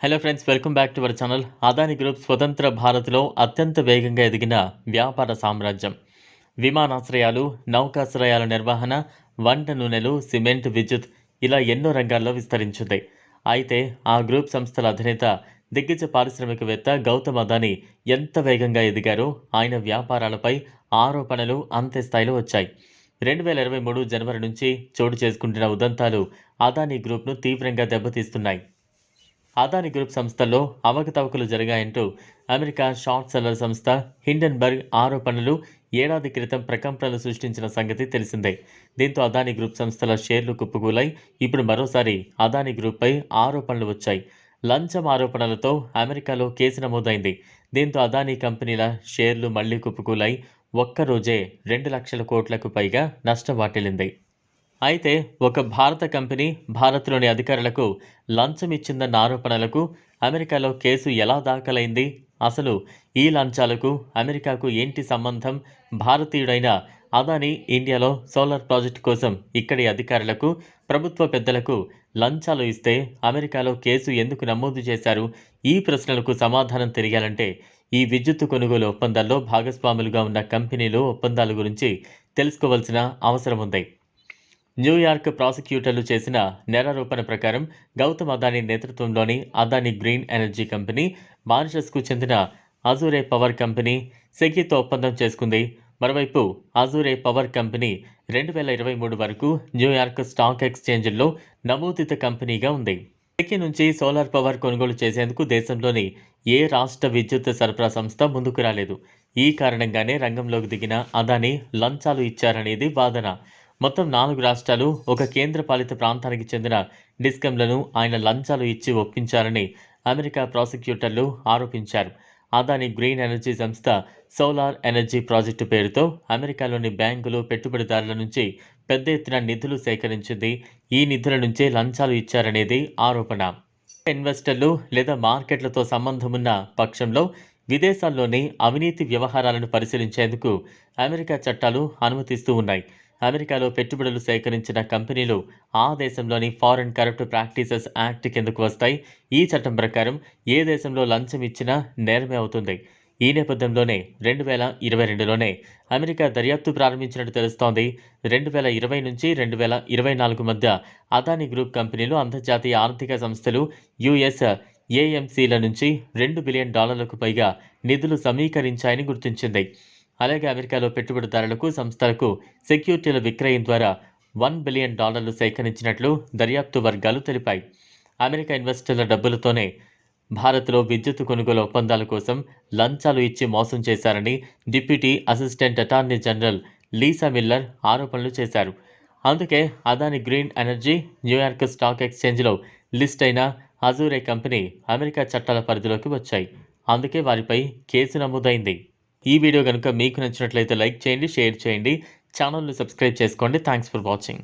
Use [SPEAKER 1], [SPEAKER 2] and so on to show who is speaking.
[SPEAKER 1] Hello friends welcome back to our channel Adani group స్వతంత్ర భారత్లో అత్యంత వేగంగా ఎదిగిన వ్యాపార సామ్రాజ్యం. విమానాశ్రయాలు నౌకాశ్రయాల నిర్వహణ వంట నూనెలు సిమెంట్ విద్యుత్ ఇలా ఎన్నో రంగాల్లో విస్తరించింది అయితే ఆ గ్రూప్ సంస్థల అధినేత దిగ్గజ పారిశ్రామికవేత్త గౌతమ్ అదాని ఎంత వేగంగా ఎదిగారో ఆయన వ్యాపారాలపై ఆరోపణలు అంతే స్థాయిలో వచ్చాయి. రెండు వేల ఇరవై మూడు జనవరి నుంచి చోటు చేసుకుంటున్న ఉదంతాలు అదానీ గ్రూప్ను తీవ్రంగా దెబ్బతీస్తున్నాయి. అదాని గ్రూప్ సంస్థల్లో అవకతవకలు జరిగాయంటూ అమెరికా షార్ట్ సెల్లర్ సంస్థ హిండెన్బర్గ్ ఆరోపణలు ఏడాది క్రితం ప్రకంపనలు సృష్టించిన సంగతి తెలిసిందే. దీంతో అదాని గ్రూప్ సంస్థల షేర్లు కుప్పకూలై ఇప్పుడు మరోసారి అదాని గ్రూప్పై ఆరోపణలు వచ్చాయి. లంచం ఆరోపణలతో అమెరికాలో కేసు నమోదైంది. దీంతో అదానీ కంపెనీల షేర్లు మళ్ళీ కుప్పకూలై ఒక్కరోజే రెండు లక్షల కోట్లకు పైగా నష్టం వాటిల్లింది. అయితే ఒక భారత కంపెనీ భారత్లోని అధికారులకు లంచం ఇచ్చిందన్న ఆరోపణలకు అమెరికాలో కేసు ఎలా దాఖలైంది? అసలు ఈ లంచాలకు అమెరికాకు ఏంటి సంబంధం? భారతీయుడైన అదాని ఇండియాలో సోలార్ ప్రాజెక్టు కోసం ఇక్కడి అధికారులకు ప్రభుత్వ పెద్దలకు లంచాలు ఇస్తే అమెరికాలో కేసు ఎందుకు నమోదు చేశారు? ఈ ప్రశ్నలకు సమాధానం తెలియాలంటే ఈ విద్యుత్ కొనుగోలు ఒప్పందాల్లో భాగస్వాములుగా ఉన్న కంపెనీలు ఒప్పందాల గురించి తెలుసుకోవాల్సిన అవసరం ఉంది. న్యూయార్క్ ప్రాసిక్యూటర్లు చేసిన నేరారోపణ ప్రకారం గౌతమ్ అదానీ నేతృత్వంలోని అదానీ గ్రీన్ ఎనర్జీ కంపెనీ మారిషస్కు చెందిన అజూరే పవర్ కంపెనీ సెకీతో ఒప్పందం చేసుకుంది. మరోవైపు అజూరే పవర్ కంపెనీ రెండు వేల ఇరవై మూడు వరకు న్యూయార్క్ స్టాక్ ఎక్స్చేంజ్లో నమోదిత కంపెనీగా ఉంది. సెకీ నుంచి సోలార్ పవర్ కొనుగోలు చేసేందుకు దేశంలోని ఏ రాష్ట్ర విద్యుత్ సరఫరా సంస్థ ముందుకు రాలేదు. ఈ కారణంగానే రంగంలోకి దిగిన అదానీ లంచాలు ఇచ్చారనేది వాదన. మొత్తం నాలుగు రాష్ట్రాలు ఒక కేంద్రపాలిత ప్రాంతానికి చెందిన డిస్కంలను ఆయన లంచాలు ఇచ్చి ఒప్పించారని అమెరికా ప్రాసిక్యూటర్లు ఆరోపించారు. అదాని గ్రీన్ ఎనర్జీ సంస్థ సోలార్ ఎనర్జీ ప్రాజెక్టు పేరుతో అమెరికాలోని బ్యాంకులు పెట్టుబడిదారుల నుంచి పెద్ద ఎత్తున నిధులు సేకరించింది. ఈ నిధుల నుంచే లంచాలు ఇచ్చారనేది ఆరోపణ. ఇన్వెస్టర్లు లేదా మార్కెట్లతో సంబంధం ఉన్న పక్షంలో విదేశాల్లోని అవినీతి వ్యవహారాలను పరిశీలించేందుకు అమెరికా చట్టాలు అనుమతిస్తూ ఉన్నాయి. అమెరికాలో పెట్టుబడులు సేకరించిన కంపెనీలు ఆ దేశంలోని ఫారెన్ కరప్ట్ ప్రాక్టీసెస్ యాక్ట్ కిందకు వస్తాయి. ఈ చట్టం ప్రకారం ఏ దేశంలో లంచం ఇచ్చినా నేరమే అవుతుంది. ఈ నేపథ్యంలోనే రెండు వేల ఇరవై రెండులోనే అమెరికా దర్యాప్తు ప్రారంభించినట్టు తెలుస్తోంది. రెండు వేల ఇరవై నుంచి రెండు వేల ఇరవై నాలుగు మధ్య అదాని గ్రూప్ కంపెనీలు అంతర్జాతీయ ఆర్థిక సంస్థలు యుఎస్ ఏఎంసీల నుంచి రెండు బిలియన్ డాలర్లకు పైగా నిధులు సమీకరించాయని గుర్తించింది. అలాగే అమెరికాలో పెట్టుబడిదారులకు సంస్థలకు సెక్యూరిటీల విక్రయం ద్వారా వన్ బిలియన్ డాలర్లు సేకరించినట్లు దర్యాప్తు వర్గాలు తెలిపాయి. అమెరికా ఇన్వెస్టర్ల డబ్బులతోనే భారత్లో విద్యుత్ కొనుగోలు ఒప్పందాల కోసం లంచాలు ఇచ్చి మోసం చేశారని deputy assistant attorney general Lisa Miller ఆరోపణలు చేశారు. అందుకే Adani green energy New York stock ఎక్స్చేంజ్లో list అయిన అజూరే కంపెనీ అమెరికా చట్టాల పరిధిలోకి వచ్చాయి. అందుకే వారిపై కేసు నమోదైంది. ఈ వీడియో కనుక మీకు నచ్చినట్లయితే లైక్ చేయండి షేర్ చేయండి. ఛానల్ని సబ్స్క్రైబ్ చేసుకోండి. Thanks for watching